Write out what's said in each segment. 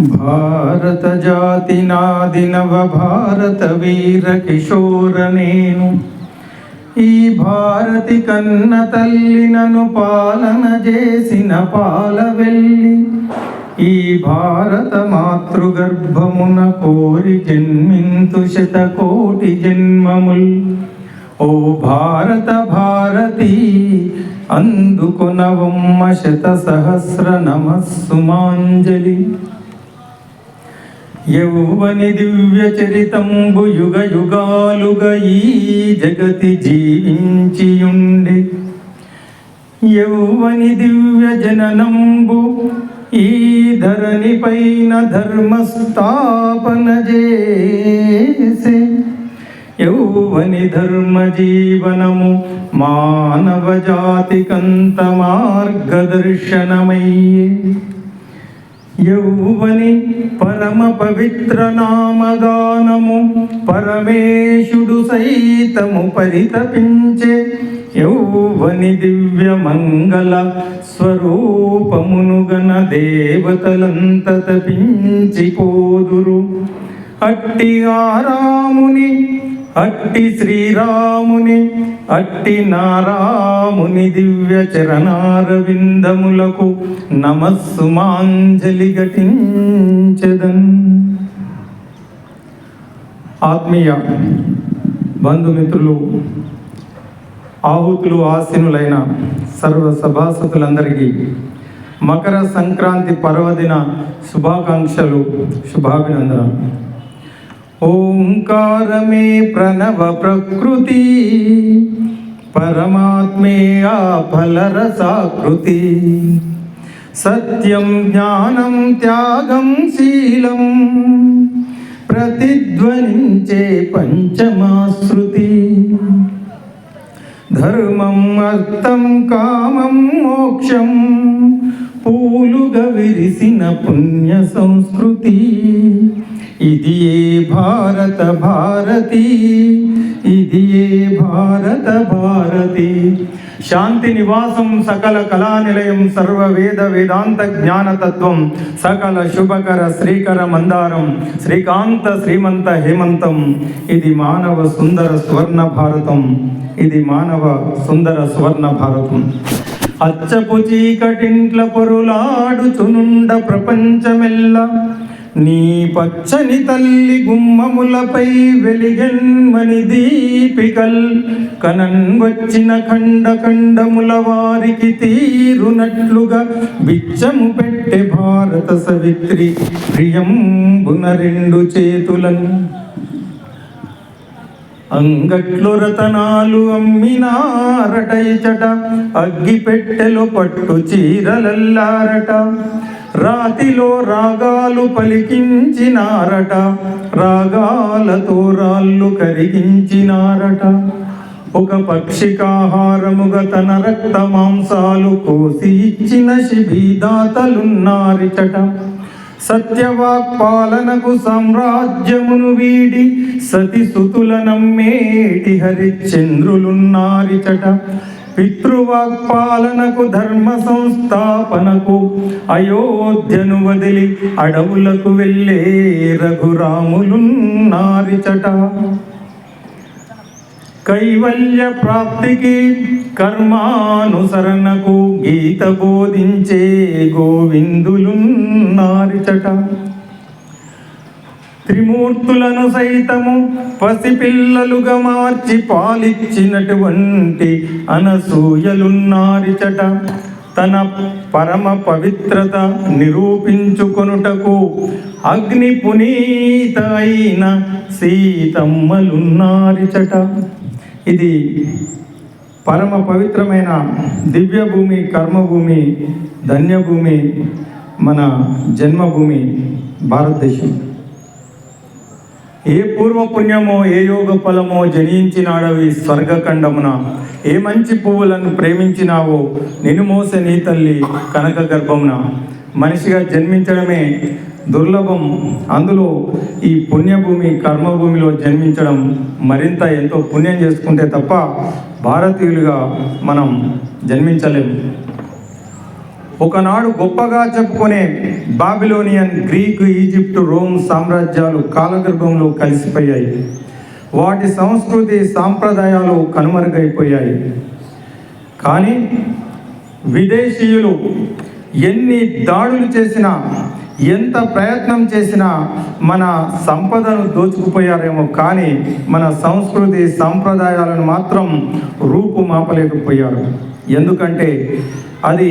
భారత జాతి నాది భారత వీర కిశోర నేను. ఈ భారతి కన్న తల్లి నన్ను పాలన చేసిన పాల వెళ్ళి ఈ భారత మాతృగర్భమున కోరి జన్మింతు శతకోటి జన్మముల్. ఓ భారత భారతి అందుకొనవమ్మ శత సహస్ర నమస్సుమాంజలి. యౌవని దివ్య చరితంబు యుగ యుగాలుగా ఈ జగతి జీవించియుండి. యౌవని దివ్య జననంబు ఈ ధరణి పైన ధర్మస్థాపన చేసే యౌవని ధర్మ జీవనము మానవ జాతికంత మార్గదర్శనమయ్యే. యౌవని పరమ పవిత్ర నామగానము పరమేశుడు సైతము పరితపించే యౌవని దివ్య మంగళ స్వరూపమునుగన దేవతలంత తపించిపోదురు. అట్టి ఆరాముని అట్టి శ్రీరాముని అట్టి నారాముని దివ్య చరణారవిందములకు నమస్సుమాంజలి ఘటించదన్. ఆత్మీయ బంధుమిత్రులు ఆహుతులు ఆసీనులైన సర్వ సభాసకులందరికీ మకర సంక్రాంతి పర్వదిన శుభాకాంక్షలు శుభాభినందనలు. ఓంకారమే ప్రణవ ప్రకృతి పరమాత్మే ఆ ఫలరసాకృతి సత్యం జ్ఞానం త్యాగం శీలం ప్రతిధ్వనించే పంచమాశ్రుతి. ధర్మం అర్థం కామం మోక్షం పూలుగా విరిసిన పుణ్య సంస్కృతి. ఇది ఏ భారత భారతి ఇది ఏ భారత భారతి. శాంతి నివాసం సకల కళా నిలయం సర్వ వేద వేదాంత జ్ఞానతత్వం సకల శుభకర శ్రీకర మందారం శ్రీకాంత శ్రీమంత హేమంతం. ఇది మానవ సుందర స్వర్ణ భారతం. ఇది మానవ సుందర స్వర్ణ భారతం. అచ్చపు చీకటింట్ల పొరులాడుచునుండ ప్రపంచమెల్ల నీ పచ్చని తల్లి గుమ్మములపై వెలిగెన్మని దీపికల్. కనన్ వచ్చిన ఖండ ఖండముల వారికి తీరునట్లుగా బిచ్చము పెట్టె భారత సవిత్రి ప్రియంబున రెండు చేతులను. అంగట్లు రతనాలు అమ్మినారట ఇచట అగ్గిపెట్టెలో పట్టు చీరలల్లారట. రాతిలో రాగాలు పలికించినారట రాగాలతో రాళ్ళు కరిగించినారట. ఒక పక్షికాహారముగా తన రక్త మాంసాలు కోసి ఇచ్చిన శిబిదాతలున్నారిచట సత్యవాక్పాలనకు సామ్రాజ్యమును వీడి సతి సుతుల నమ్మేటి హరిశ్చంద్రులున్నారిచట పితృవాక్పాలనకు ధర్మ సంస్థాపనకు అయోధ్యను వదిలి అడవులకు వెళ్ళే రఘురాములున్నారిచట కైవల్య ప్రాప్తికి కర్మానుసరణకు గీత బోధించే గోవిందులున్నారిచట త్రిమూర్తులను సైతము పసిపిల్లలుగా మార్చి పాలిచ్చినటువంటి అనసూయలున్నారిచట తన పరమ పవిత్రత నిరూపించుకొనుటకు అగ్ని పునీత అయిన సీతమ్మలున్నారిచట ఇది పరమ పవిత్రమైన దివ్యభూమి కర్మభూమి ధన్యభూమి మన జన్మభూమి భారతదేశం. ఏ పూర్వ పుణ్యమో ఏ యోగ ఫలమో జనించినాడవి స్వర్గఖండమున? ఏ మంచి పువ్వులను ప్రేమించినావో నిన్ను మోసే నీ తల్లి కనక గర్భమున? మనిషిగా జన్మించడమే దుర్లభం. అందులో ఈ పుణ్యభూమి కర్మభూమిలో జన్మించడం మరింత ఎంతో పుణ్యం చేసుకుంటే తప్ప భారతీయులుగా మనం జన్మించలేము ఒకనాడు గొప్పగా చెప్పుకునే బాబిలోనియన్ గ్రీకు ఈజిప్టు రోమ్ సామ్రాజ్యాలు కాలగర్భంలో కలిసిపోయాయి. వాటి సంస్కృతి సాంప్రదాయాలు కనుమరుగైపోయాయి. కానీ విదేశీయులు ఎన్ని దాడులు చేసినా ఎంత ప్రయత్నం చేసినా మన సంపదను దోచుకుపోయారేమో కానీ మన సంస్కృతి సాంప్రదాయాలను మాత్రం రూపుమాపలేకపోయారు. ఎందుకంటే అది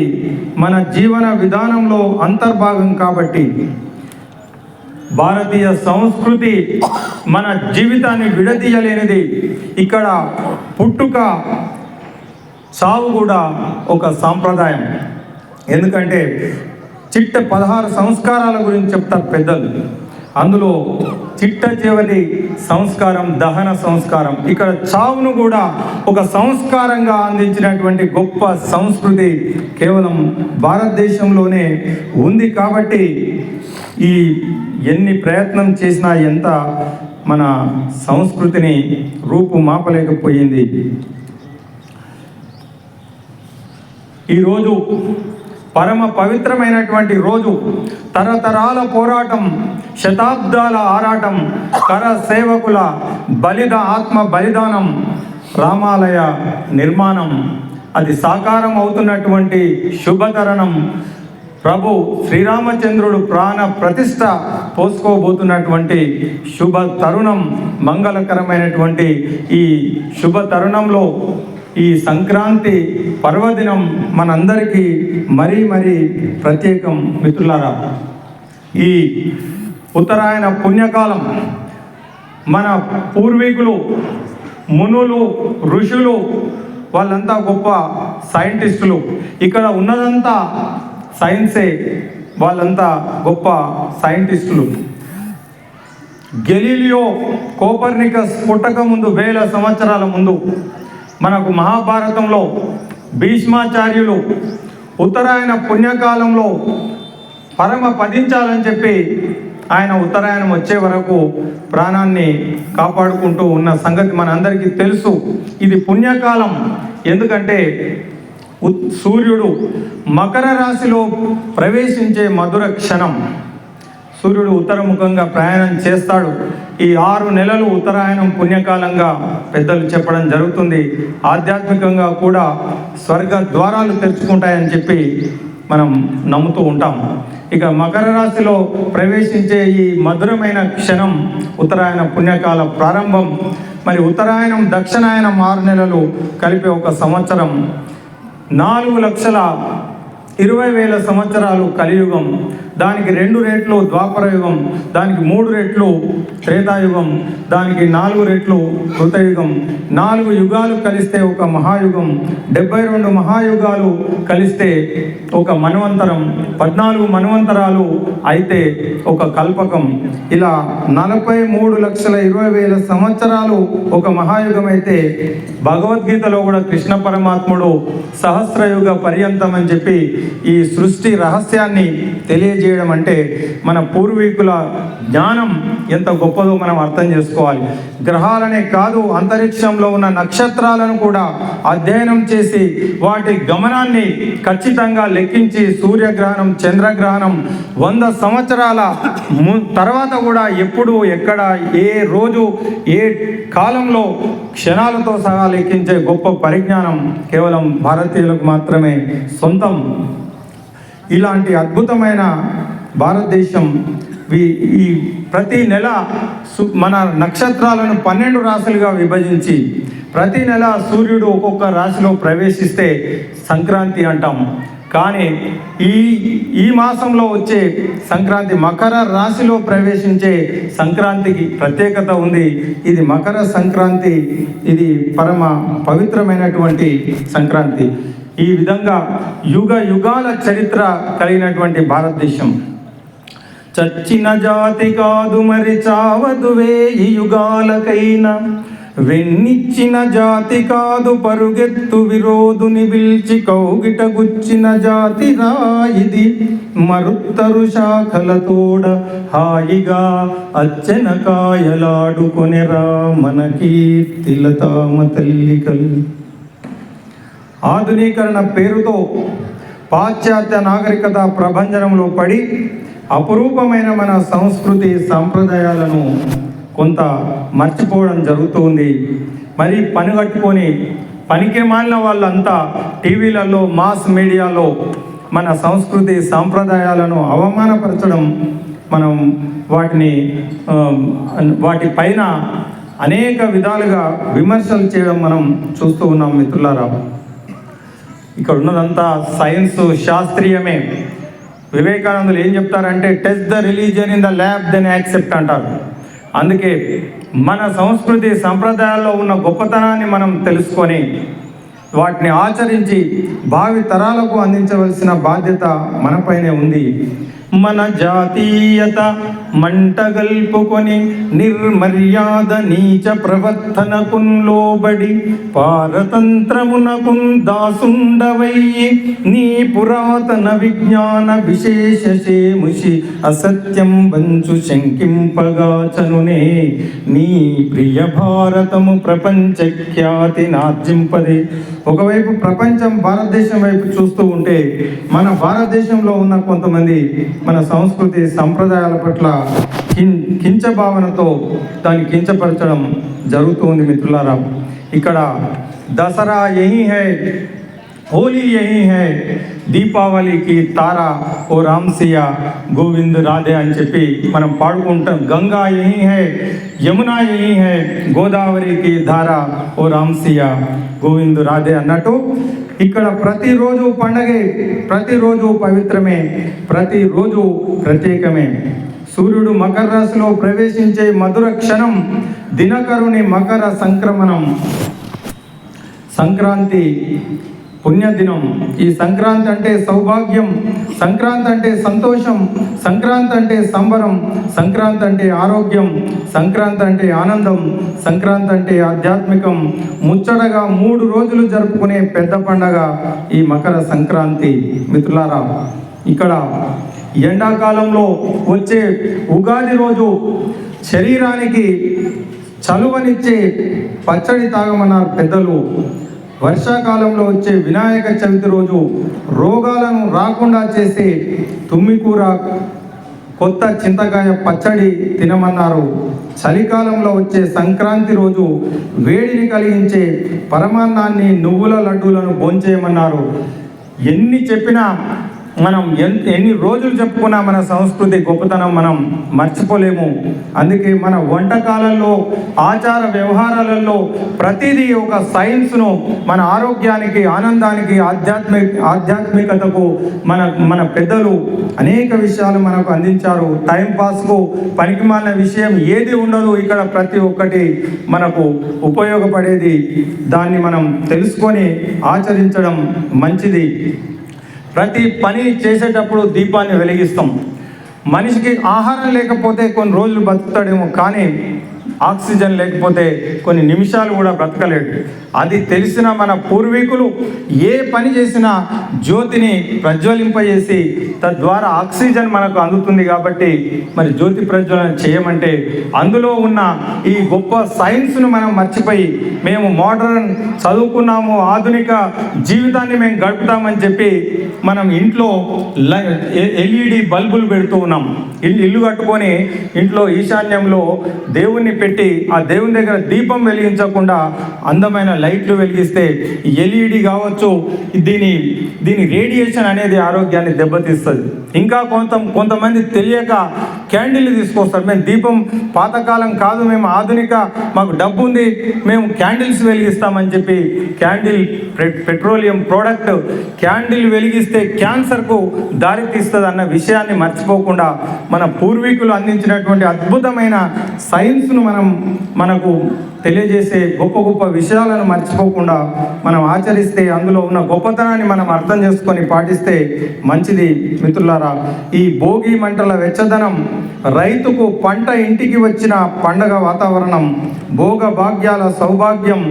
మన జీవన విధానంలో అంతర్భాగం కాబట్టి భారతీయ సంస్కృతి మన జీవితాన్ని విడదీయలేనిది. ఇక్కడ పుట్టుక సావు కూడా ఒక సాంప్రదాయం. ఎందుకంటే చిట్ట పదహారు సంస్కారాల గురించి చెప్తారు పెద్దలు. అందులో చిట్ట చివరి సంస్కారం దహన సంస్కారం. ఇక్కడ చావును కూడా ఒక సంస్కారంగా అందించినటువంటి గొప్ప సంస్కృతి కేవలం భారతదేశంలోనే ఉంది కాబట్టి ఈ ఎన్ని ప్రయత్నం చేసినా ఎంత మన సంస్కృతిని రూపు మాపలేకపోయింది ఈరోజు పరమ పవిత్రమైనటువంటి రోజు తరతరాల పోరాటం శతాబ్దాల ఆరాటం కర సేవకుల బలిద ఆత్మ బలిదానం రామాలయ నిర్మాణం. అది సాకారం అవుతున్నటువంటి శుభతరణం. ప్రభు శ్రీరామచంద్రుడు ప్రాణ ప్రతిష్ట పోసుకోబోతున్నటువంటి శుభ తరుణం మంగళకరమైనటువంటి ఈ శుభ తరుణంలో ఈ సంక్రాంతి పర్వదినం మనందరికీ మరీ మరీ ప్రత్యేకం మిత్రులారా. ఈ ఉత్తరాయణ పుణ్యకాలం మన పూర్వీకులు మునులు ఋషులు వాళ్ళంతా గొప్ప సైంటిస్టులు. ఇక్కడ ఉన్నదంతా సైన్సే వాళ్ళంతా గొప్ప సైంటిస్టులు. గెలీలియో కోపర్నికస్ పుట్టక ముందు వేల సంవత్సరాల ముందు మనకు మహాభారతంలో భీష్మాచార్యులు ఉత్తరాయణ పుణ్యకాలంలో పరమ పదించాలని చెప్పి ఆయన ఉత్తరాయణం వచ్చే వరకు ప్రాణాన్ని కాపాడుకుంటూ ఉన్న సంగతి మనందరికీ తెలుసు. ఇది పుణ్యకాలం. ఎందుకంటే ఉత్- సూర్యుడు మకర రాశిలో ప్రవేశించే మధుర క్షణం. సూర్యుడు ఉత్తరముఖంగా ప్రయాణం చేస్తాడు. ఈ ఆరు నెలలు ఉత్తరాయణం పుణ్యకాలంగా పెద్దలు చెప్పడం జరుగుతుంది. ఆధ్యాత్మికంగా కూడా స్వర్గ ద్వారాలు తెరుచుకుంటాయని చెప్పి మనం నమ్ముతూ ఉంటాం. ఇక మకర రాశిలో ప్రవేశించే ఈ మధురమైన క్షణం ఉత్తరాయణ పుణ్యకాల ప్రారంభం. మరి ఉత్తరాయణం దక్షిణాయనం ఆరు నెలలు కలిపి ఒక సంవత్సరం. నాలుగు లక్షల ఇరవై వేల సంవత్సరాలు కలియుగం. దానికి రెండు రెట్లు ద్వాపర యుగం దానికి మూడు రెట్లు త్రేతాయుగం దానికి నాలుగు రెట్లు కృతయుగం. నాలుగు యుగాలు కలిస్తే ఒక మహాయుగం డెబ్బై రెండు మహాయుగాలు కలిస్తే ఒక మన్వంతరం పద్నాలుగు మన్వంతరాలు అయితే ఒక కల్పకం. ఇలా నలభై మూడు లక్షల ఇరవై వేల సంవత్సరాలు ఒక మహాయుగం అయితే భగవద్గీతలో కూడా కృష్ణ పరమాత్ముడు సహస్రయుగ పర్యంతం అని చెప్పి ఈ సృష్టి రహస్యాన్ని చేయడం అంటే మన పూర్వీకుల జ్ఞానం ఎంత గొప్పదో మనం అర్థం చేసుకోవాలి. గ్రహాలనే కాదు అంతరిక్షంలో ఉన్న నక్షత్రాలను కూడా అధ్యయనం చేసి వాటి గమనాన్ని ఖచ్చితంగా లెక్కించి సూర్యగ్రహణం చంద్రగ్రహణం వంద సంవత్సరాల ము- తర్వాత కూడా ఎప్పుడు ఎక్కడ ఏ రోజు ఏ కాలంలో క్షణాలతో సహా లెక్కించే గొప్ప పరిజ్ఞానం కేవలం భారతీయులకు మాత్రమే సొంతం. ఇలాంటి అద్భుతమైన భారతదేశం ఈ- ఈ ప్రతి నెల మన నక్షత్రాలను పన్నెండు రాశులుగా విభజించి ప్రతి నెల సూర్యుడు ఒక్కొక్క రాశిలో ప్రవేశిస్తే సంక్రాంతి అంటాం. కానీ ఈ ఈ మాసంలో వచ్చే సంక్రాంతి మకర రాశిలో ప్రవేశించే సంక్రాంతికి ప్రత్యేకత ఉంది. ఇది మకర సంక్రాంతి ఇది పరమ పవిత్రమైనటువంటి సంక్రాంతి. ఈ విధంగా యుగ యుగాల చరిత్ర కలిగినటువంటి భారతదేశం. చచ్చిన జాతి కాదు మరి చావదు వేయి యుగాలకైనా. వెన్నిచ్చిన జాతి కాదు పరుగెత్తు విరోధుని పిలిచి కౌగిట గుచ్చిన జాతి రాయిది మరుత్తరు శాఖలతోడ హాయిగా అచ్చన కాయలాడుకొనెరా మన కీర్తిలతామ తల్లి కల్లి ఆధునీకరణ పేరుతో పాశ్చాత్య నాగరికత ప్రభంజనంలో పడి అపురూపమైన మన సంస్కృతి సాంప్రదాయాలను కొంత మర్చిపోవడం జరుగుతుంది. మరి పని కట్టుకొని పనికి మాలిన వాళ్ళంతా టీవీలలో మాస్ మీడియాలో మన సంస్కృతి సాంప్రదాయాలను అవమానపరచడం మనం వాటిని వాటిపైన వాటి పైన అనేక విధాలుగా విమర్శలు చేయడం మనం చూస్తూ ఉన్నాం మిత్రులారా. ఇక్కడ ఉన్నదంతా సైన్స్ శాస్త్రీయమే. వివేకానందులు ఏం చెప్తారంటే test the religion in the lab then accept అంటారు. అందుకే మన సంస్కృతి సంప్రదాయాల్లో ఉన్న గొప్పతనాన్ని మనం తెలుసుకొని వాటిని ఆచరించి భావి తరాలకు అందించవలసిన బాధ్యత మనపైనే ఉంది. మన జాతీయత మంటగల్పుకొని నిర్మర్యాద నీచ ప్రవర్తనకు లోబడి పారతంత్రమునకున్ దాసుండవయ్యి నీ పురాతన విజ్ఞాన విశేషేముషి అసత్యం వంచు శంకింపగాచనునే. నీ ప్రియ భారతము ప్రపంచ ఖ్యాతి నార్జింపదే. ఒకవైపు ప్రపంచం భారతదేశం వైపు చూస్తూ ఉంటే మన భారతదేశంలో ఉన్న కొంతమంది మన సంస్కృతి సంప్రదాయాల పట్ల కిం కించ భావనతో దాన్ని కించపరచడం జరుగుతుంది మిత్రులారా. ఇక్కడ దసరా యహీ హై హోలీ యహీ హై దీపావళికి తార ఓ రామ్సియా గోవింద్ రాధే అని చెప్పి మనం పాడుకుంటాం. గంగా యహీ హై యమునా యహీ హై గోదావరికి ధార ఓ రామ్సియా గోవింద్ రాధే అన్నట్టు ఇక్కడ ప్రతిరోజు పండగే ప్రతిరోజు పవిత్రమే ప్రతిరోజు ప్రత్యేకమే. సూర్యుడు మకర రాశిలో ప్రవేశించే మధుర క్షణం దినకరుని మకర సంక్రమణం. సంక్రాంతి పుణ్యదినం. ఈ సంక్రాంతి అంటే సౌభాగ్యం సంక్రాంతి అంటే సంతోషం సంక్రాంతి అంటే సంబరం సంక్రాంతి అంటే ఆరోగ్యం సంక్రాంతి అంటే ఆనందం సంక్రాంతి అంటే ఆధ్యాత్మికం. ముచ్చటగా మూడు రోజులు జరుపుకునే పెద్ద పండగ ఈ మకర సంక్రాంతి. మిత్రులారా ఇక్కడ ఎండాకాలంలో వచ్చే ఉగాది రోజు శరీరానికి చలువనిచ్చే పచ్చడి తాగమన్నారు పెద్దలు. వర్షాకాలంలో వచ్చే వినాయక చవితి రోజు రోగాలను రాకుండా చేసే తుమ్మికూర కొత్త చింతకాయ పచ్చడి తినమన్నారు. చలికాలంలో వచ్చే సంక్రాంతి రోజు వేడిని కలిగించే పరమాన్నాన్ని నువ్వుల లడ్డూలను భోంచేయమన్నారు. ఎన్ని చెప్పినా మనం ఎంత ఎన్ని రోజులు చెప్పుకున్నా మన సంస్కృతి గొప్పతనం మనం మర్చిపోలేము. అందుకే మన వంటకాలలో ఆచార వ్యవహారాలలో ప్రతిదీ ఒక సైన్స్ను మన ఆరోగ్యానికి ఆనందానికి ఆధ్యాత్మిక ఆధ్యాత్మికతకు మన మన పెద్దలు అనేక విషయాలు మనకు అందించారు. టైంపాస్కు పనికిమాలిన విషయం ఏది ఉండదు. ఇక్కడ ప్రతి ఒక్కటి మనకు ఉపయోగపడేది. దాన్ని మనం తెలుసుకొని ఆచరించడం మంచిది. ప్రతి పని చేసేటప్పుడు దీపాన్ని వెలిగిస్తాం. మనిషికి ఆహారం లేకపోతే కొన్ని రోజులు బతుకుతాడేమో కానీ ఆక్సిజన్ లేకపోతే కొన్ని నిమిషాలు కూడా బ్రతకలేడు. అది తెలిసిన మన పూర్వీకులు ఏ పని చేసినా జ్యోతిని ప్రజ్వలింపజేసి తద్వారా ఆక్సిజన్ మనకు అందుతుంది కాబట్టి మరి జ్యోతి ప్రజ్వలన చేయమంటే అందులో ఉన్న ఈ గొప్ప సైన్స్ను మనం మర్చిపోయి మేము మోడర్న్ చదువుకున్నాము ఆధునిక జీవితాన్ని మేము గడుపుతామని చెప్పి మనం ఇంట్లో ఎల్ఈడి బల్బులు పెడుతూ ఉన్నాం. ఇల్లు ఇల్లు కట్టుకొని ఇంట్లో ఈశాన్యంలో దేవుణ్ణి పెట్టి ఆ దేవుని దగ్గర దీపం వెలిగించకుండా అందమైన లైట్లు వెలిగిస్తే ఎల్ఈడి కావచ్చు. దీని దీని రేడియేషన్ అనేది ఆరోగ్యాన్ని దెబ్బతీస్తుంది. ఇంకా కొంత కొంతమంది తెలియక క్యాండిల్ తీసుకొస్తారు. మేము దీపం పాతకాలం కాదు మేము ఆధునిక మాకు డబ్బు ఉంది మేము క్యాండిల్స్ వెలిగిస్తామని చెప్పి క్యాండిల్ పె- పెట్రోలియం ప్రోడక్ట్ క్యాండిల్ వెలిగిస్తే క్యాన్సర్కు దారితీస్తుంది అన్న విషయాన్ని మర్చిపోకుండా మన పూర్వీకులు అందించినటువంటి అద్భుతమైన సైన్స్ను మనం మనకు తెలియజేసే గొప్ప గొప్ప విషయాలను మర్చిపోకుండా మనం ఆచరిస్తే అందులో ఉన్న గొప్పతనాన్ని మనం అర్థం చేసుకొని పాటిస్తే మంచిది. మిత్రులారా ఈ భోగి మంటల వెచ్చదనం రైతుకు పంట ఇంటికి వచ్చిన పండగ వాతావరణం భోగ భాగ్యాల సౌభాగ్యం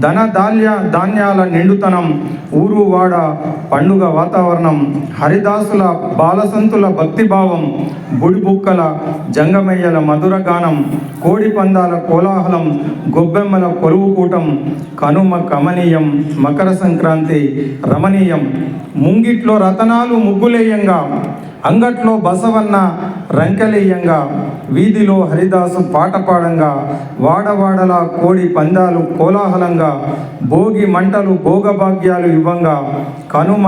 ధన ధాన్య ధాన్యాల నిండుతనం ఊరు వాడ పండుగ వాతావరణం హరిదాసుల బాలసంతుల భక్తిభావం బుడిబుక్కల జంగమయ్యల మధుర గానం కోడి పందాల కోలాహలం గొబ్బెమ్మల కొలువు కూటం కనుమ కమనీయం మకర సంక్రాంతి రమణీయం ముంగిట్లో రతనాలు ముగ్గులేయంగా. అంగట్లో బసవన్న రంకెలేయంగా వీధిలో హరిదాసు పాట పాడంగా వాడవాడల కోడి పందాలు కోలాహలంగా భోగి మంటలు భోగభాగ్యాలు ఇవ్వంగా కనుమ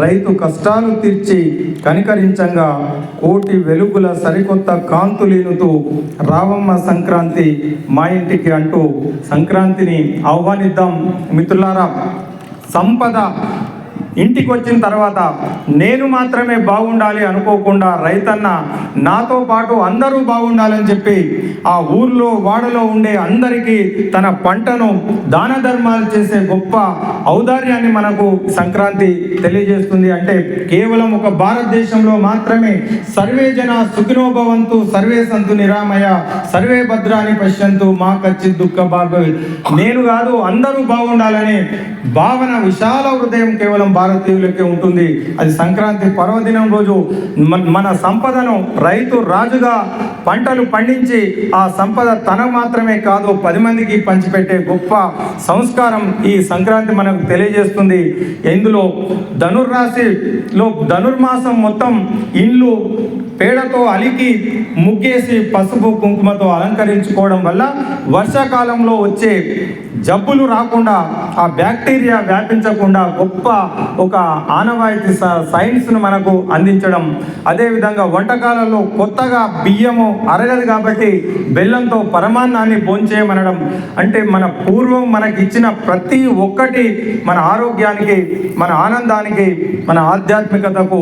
రైతు కష్టాలు తీర్చి కనికరించంగా కోటి వెలుగుల సరికొత్త కాంతులీనుతూ రావమ్మ సంక్రాంతి మా ఇంటికి అంటూ సంక్రాంతిని ఆహ్వానిద్దాం. మిత్రులారా సంపద ఇంటికి వచ్చిన తర్వాత నేను మాత్రమే బాగుండాలి అనుకోకుండా రైతన్న నాతో పాటు అందరూ బాగుండాలని చెప్పి ఆ ఊర్లో వాడలో ఉండే అందరికీ తన పంటను దాన ధర్మాలు చేసే గొప్ప ఔదార్యాన్ని మనకు సంక్రాంతి తెలియజేస్తుంది. అంటే కేవలం ఒక భారతదేశంలో మాత్రమే సర్వే జన సుఖినోభవంతు సర్వే సంతు నిరామయ సర్వే భద్రాని పశ్యంతు మా కచ్చి దుఃఖ భాగవి నేను కాదు అందరూ బాగుండాలనే భావన విశాల హృదయం కేవలం భారతీయులకే ఉంటుంది. అది సంక్రాంతి పర్వదినం రోజు మన- మన సంపదను రైతు రాజుగా పంటలు పండించి ఆ సంపద తన మాత్రమే కాదు పది మందికి పంచిపెట్టే గొప్ప సంస్కారం ఈ సంక్రాంతి మనకు తెలియజేస్తుంది. ఇందులో ధనుర్రాశిలో ధనుర్మాసం మొత్తం ఇండ్లు పేడతో అలికి ముగ్గేసి పసుపు కుంకుమతో అలంకరించుకోవడం వల్ల వర్షాకాలంలో వచ్చే జబ్బులు రాకుండా ఆ బ్యాక్టీరియా వ్యాపించకుండా గొప్ప ఒక ఆనవాయితీ సైన్స్ను మనకు అందించడం. అదేవిధంగా వంటకాలలో కొత్తగా బియ్యము అరగదు కాబట్టి బెల్లంతో పరమాన్నాన్ని భోంచేయమనడం. అంటే మన పూర్వం మనకి ఇచ్చిన ప్రతి ఒక్కటి మన ఆరోగ్యానికి మన ఆనందానికి మన ఆధ్యాత్మికతకు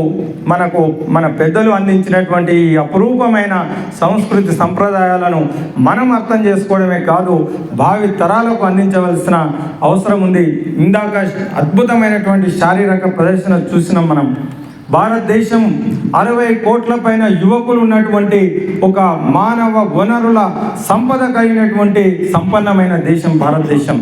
మనకు మన పెద్దలు అందించినటువంటి ఈ అపురూపమైన సంస్కృతి సంప్రదాయాలను మనం అర్థం చేసుకోవడమే కాదు భావి తరాలకు అందించవలసిన అవసరం ఉంది. ఇందాక అద్భుతమైనటువంటి శారీరక ప్రదర్శన చూసినాం మనం. భారతదేశం అరవై కోట్ల పైన యువకులు ఉన్నటువంటి ఒక మానవ వనరుల సంపద కలిగినటువంటి సంపన్నమైన దేశం భారతదేశం.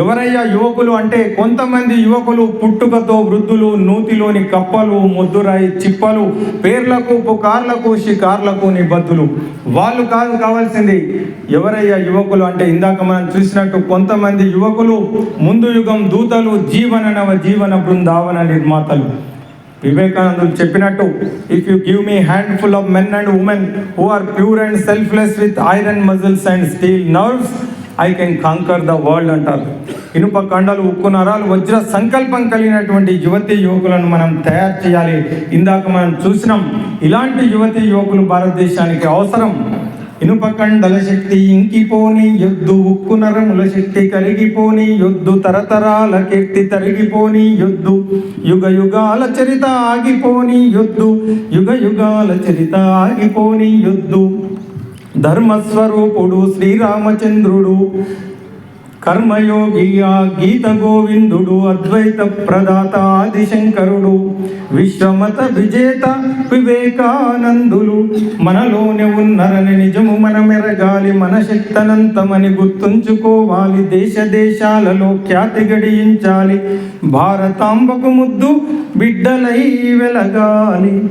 ఎవరయ్యా యువకులు అంటే కొంతమంది యువకులు పుట్టుకతో వృద్ధులు నూతిలోని కప్పలు ముద్దురాయి చిప్పలు పేర్లకు పుకార్లకు షికార్లకు నిబద్ధులు. వాళ్ళు కాదు కావాల్సింది. ఎవరయ్యా యువకులు అంటే ఇందాక మనం చూసినట్టు కొంతమంది యువకులు ముందు యుగం దూతలు జీవన నవ జీవన బృందావన నిర్మాతలు. వివేకానందుడు చెప్పినట్టు if you give me handful of men and women who are pure and selfless with iron muscles and steel nerves I can conquer the world అంటారు. ఇనుప కండలు ఉక్కు నరాలు వజ్ర సంకల్పం కలిగినటువంటి యువతి యువకులను మనం తయారు చేయాలి. ఇందాక మనం చూసినాం ఇలాంటి యువతి యువకులు భారతదేశానికి అవసరం. ఇనుప కండల శక్తి ఇంకిపోని యొద్దు ఉక్కు నరముల శక్తి కరిగిపోని యొద్దు తరతరాల కీర్తి తరిగిపోని యొద్దు యుగ యుగాల చరిత ఆగిపోని యొద్దు యుగ యుగాల చరిత ఆగిపోని యొద్దు ధర్మస్వరూపుడు శ్రీరామచంద్రుడు కర్మయోగి గీత గోవిందుడు అద్వైత ప్రదాత ఆదిశంకరుడు విశ్వమత విజేత వివేకానందులు. మనలోనే ఉన్నరని నిజము మనమెరగాలి మన శక్తనంతమని గుర్తుంచుకోవాలి దేశ దేశాలలో ఖ్యాతి గడియించాలి. భారతాంబకు ముద్దు బిడ్డలై వెలగాలి.